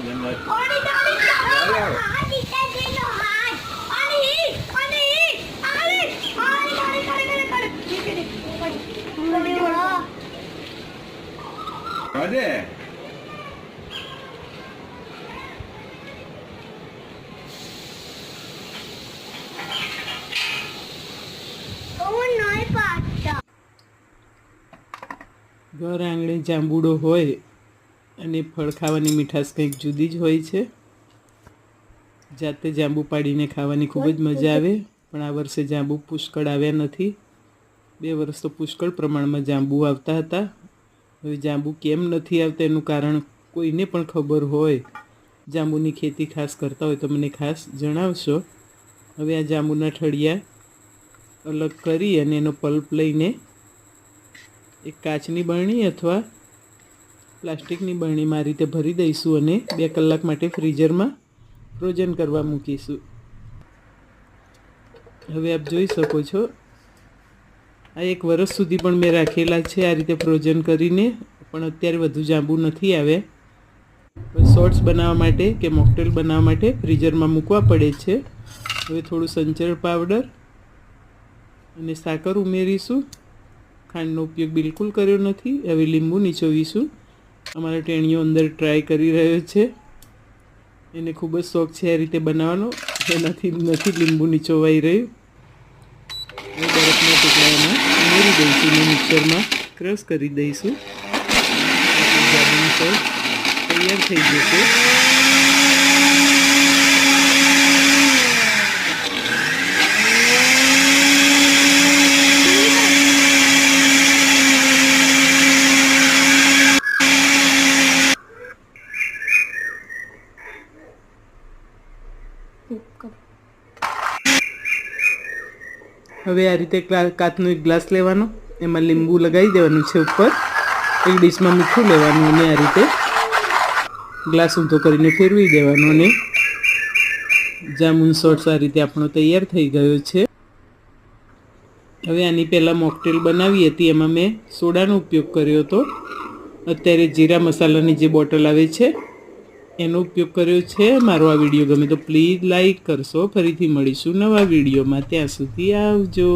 જંગલ ઓડી દાડી હાથ ઈટે દેનો હાથ અને ઈ અને ઈ આલે આલે દાડી દાડી દાડી ઠીક છે પડી ઓડા અરે ઓ નોય પાટા ઘર આંગણે જાંબુડો હોય અને ફળ ખાવાની મીઠાશ કંઈક જુદી જ હોય છે. જાતે જાંબુ પાડીને ખાવાની ખૂબ જ મજા આવે, પણ આ વર્ષે જાંબુ પુષ્કળ આવ્યા નથી. બે વર્ષ તો પુષ્કળ પ્રમાણમાં જાંબુ આવતા હતા. હવે જાંબુ કેમ નથી આવતા એનું કારણ કોઈને પણ ખબર હોય. જાંબુની ખેતી ખાસ કરતા હોય તો મને ખાસ જણાવશો. હવે આ જાંબુના ઠળિયા અલગ કરી અને એનો પલ્પ લઈને એક કાચની બરણી અથવા પ્લાસ્ટિકની બરણીમાં આ રીતે ભરી દઈશું અને બે કલાક માટે ફ્રીઝરમાં ફ્રોઝન કરવા મૂકીશું. હવે આપ જોઈ શકો છો, આ એક વર્ષ સુધી પણ મેં રાખેલા છે આ રીતે ફ્રોઝન કરીને, પણ અત્યારે વધુ જાંબુ નથી આવ્યા શોર્ટ્સ બનાવવા માટે કે મોકટેલ બનાવવા માટે ફ્રીઝરમાં મૂકવા પડે છે. હવે થોડું સંચળ પાવડર અને સાકર ઉમેરીશું. ખાંડનો ઉપયોગ બિલકુલ કર્યો નથી. હવે લીંબુ નીચોવીશું. અમારો ટેણીઓ અંદર ટ્રાય કરી રહ્યો છે. એને ખૂબ જ શોખ છે આ રીતે બનાવવાનો. એનાથી નથી લીંબુ નીચોવાઈ રહ્યું. એ બરફના ટુકડા એમાં ઉમેરી દઈશું મિક્સરમાં ક્રશ કરી દઈશું. તૈયાર થઈ જશે. હવે આ રીતે કાચનો એક ગ્લાસ લેવાનો, એમાં લીંબુ લગાવી દેવાનું છે ઉપર. એક ડીશમાં મીઠું લેવાનું અને આ રીતે ગ્લાસ ઊંધો કરીને ફેરવી દેવાનો અને જામુન સોટ્સ આ રીતે આપણો તૈયાર થઈ ગયો છે. હવે આની પહેલાં મોકટેલ બનાવી હતી, એમાં મેં સોડાનો ઉપયોગ કર્યો હતો. અત્યારે જીરા મસાલાની જે બોટલ આવે છે એનો ઉપયોગ કર્યો છે. મારો આ વીડિયો ગમે તો પ્લીઝ લાઈક કરશો. ફરીથી મળીશું નવા વિડીયોમાં. ત્યાં સુધી આવજો.